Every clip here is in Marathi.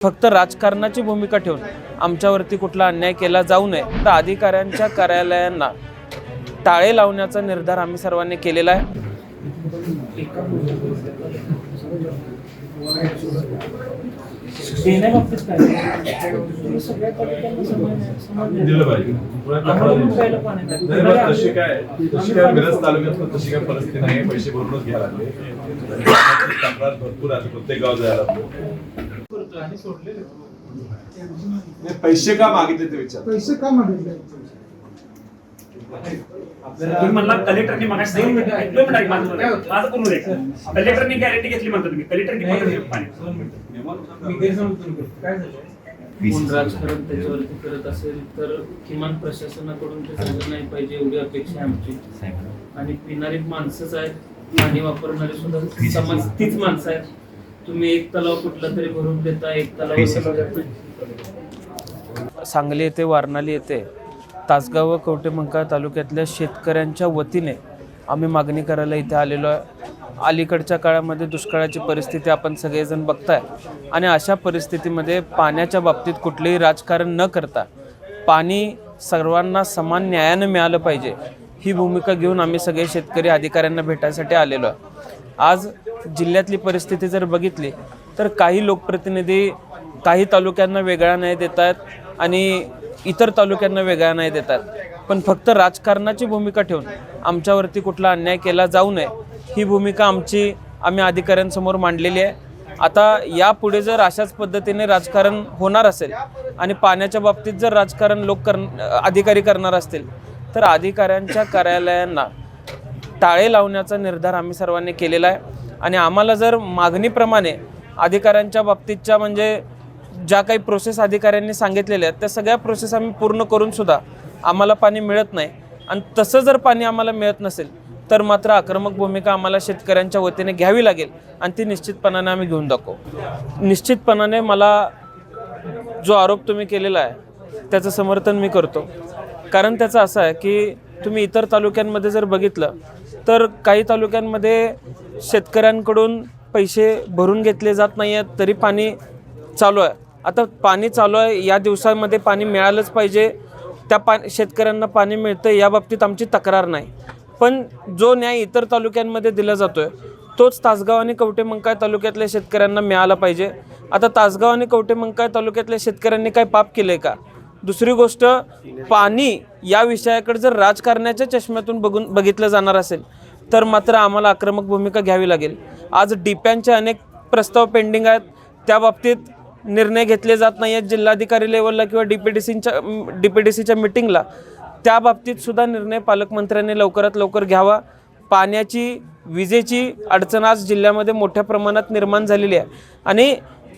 फक्त राजकारणाची भूमिका ठेवून आमच्यावरती कुठला अन्याय केला जाऊ नये तर अधिकाऱ्यांच्या कार्यालयांना टाळे लावण्याचा निर्धार आम्ही सर्वांनी केलेला आहे. दिलं पाहिजे. तशी काय तशी काय मिरज तालुक्यात तशी काय परिस्थिती नाही पैसे भरूनच घ्यायला लागले तक्रार भरपूर प्रत्येक गाव जायला लागलो नाही, पैसे का मागितले ते विचार. पैसे का मागितले? तुम्ही म्हणला कलेक्टरनी मगाशी सांगितलं एक दोन मिनिटं ऐक माझं बोलणं. माझं पूर्ण द्या कलेक्टरनी गॅरंटी घेतली म्हणता तुम्ही. कलेक्टरनी पकडून घेतलं पाणी. कोण राजकारण त्याच्यावरती करत असेल तर किमान प्रशासनाकडून ते झालं नाही पाहिजे एवढी अपेक्षा आहे आमची. आणि पिणारी माणसंच आहेत. पाणी वापरणारी सुद्धा समाज तीच माणसं आहेत. तुम्ही एक तलाव कुठला तरी भरून देता एक तलाव सांगली येथे वारणाली येथे तासगाव व कवटेमंका तालुक्यातल्या शेतकऱ्यांच्या वतीने आम्ही मागणी करायला इथे आलेलो आहे. अलीकडच्या काळामध्ये दुष्काळाची परिस्थिती आपण सगळेजण बघताय. आणि अशा परिस्थितीमध्ये पाण्याच्या बाबतीत कुठलेही राजकारण न करता पाणी सर्वांना समान न्यायानं मिळालं पाहिजे. ही भूमिका घेऊन आम्ही सगळे शेतकरी अधिकाऱ्यांना भेटायसाठी आलेलो आहे. आज जिल्ह्यातली परिस्थिती जर बघितली तर काही लोकप्रतिनिधी काही तालुक्यांना वेगळा नाही देत आहेत आणि इतर तालुक्यांना वेगळा नाही देत आहेत पण फक्त राजकारणाची भूमिका ठेवून आमच्यावरती कुठला अन्याय केला जाऊ नये ही भूमिका आमची आम्ही अधिकाऱ्यांसमोर मांडलेली आहे. आता यापुढे जर अशाच पद्धतीने राजकारण होणार असेल आणि पाण्याच्या बाबतीत जर राजकारण लोक कर अधिकारी करणार असतील तर अधिकाऱ्यांच्या कार्यालयांना टाळे लावण्याचा निर्धार आम्ही सर्वांनी केलेला आहे. आणि आम्हाला जर मागणीप्रमाणे अधिकाऱ्यांच्या बाबतीतच्या म्हणजे ज्या काही प्रोसेस अधिकाऱ्यांनी सांगितलेल्या आहेत त्या सगळ्या प्रोसेस आम्ही पूर्ण करूनसुद्धा आम्हाला पाणी मिळत नाही. आणि तसं जर पाणी आम्हाला मिळत नसेल तर मात्र आक्रमक भूमिका आम्हाला शेतकऱ्यांच्या वतीने घ्यावी लागेल आणि ती निश्चितपणाने आम्ही घेऊन दाखवू. निश्चितपणाने मला जो आरोप तुम्ही केलेला आहे त्याचं समर्थन मी करतो. कारण त्याचं असं आहे की तुम्ही इतर तालुक्यांमध्ये जर बघितलं तर काही तालुक्यांमध्ये शेतकऱ्यांकडून पैसे भरून घेतले जात नाही आहेत तरी पाणी चालू आहे. आता पाणी चालू आहे या दिवसामध्ये पाणी मिळालंच पाहिजे. त्या पा शेतकऱ्यांना पाणी मिळतं याबाबतीत आमची तक्रार नाही. पण जो न्याय इतर तालुक्यांमध्ये दिला जातो आहे तोच तासगाव आणि कवटेमंकाळ तालुक्यातल्या शेतकऱ्यांना मिळाला पाहिजे. आता तासगाव आणि कवटेमंकाळ तालुक्यातल्या शेतकऱ्यांनी काय पाप केलं आहे का? दुसरी गोष्ट पाणी या विषयाकडे जर राजकारणाच्या चष्म्यातून बघून बघितलं जाणार असेल तर मात्र आम्हाला आक्रमक भूमिका घ्यावी लागेल. आज डिप्यांचे अनेक प्रस्ताव पेंडिंग आहेत. त्या बाबतीत निर्णय घेतले जात नाही आहेत जिल्हाधिकारी लेवलला किंवा डी पी डी सीच्या डी पी डी सीच्या मिटिंगला. त्या बाबतीत सुद्धा निर्णय पालकमंत्र्यांनी लवकरात लवकर घ्यावा. पाण्याची विजेची अडचण आज जिल्ह्यामध्ये मोठ्या प्रमाणात निर्माण झालेली आहे. आणि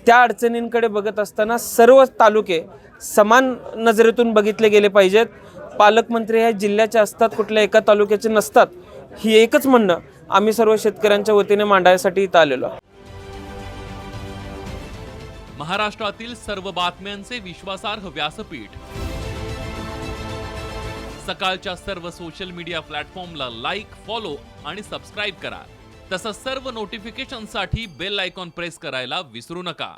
त्या अडचणींकडे बघत असताना सर्व तालुके समान नजरेतून बघितले गेले पाहिजेत. पालकमंत्री ह्या जिल्ह्याचे असतात कुठल्या एका तालुक्याचे नसतात ही एकच म्हणणं आम्ही सर्व शेतकऱ्यांच्या वतीने मांडायसाठी इथं आलेलो महाराष्ट्रातील सर्व बातम्यांचे विश्वासार्ह व्यासपीठ. सकाळच्या सर्व सोशल मीडिया प्लॅटफॉर्मला लाईक फॉलो आणि सबस्क्राईब करा. तसंच सर्व नोटिफिकेशनसाठी बेल आयकॉन प्रेस करायला विसरू नका.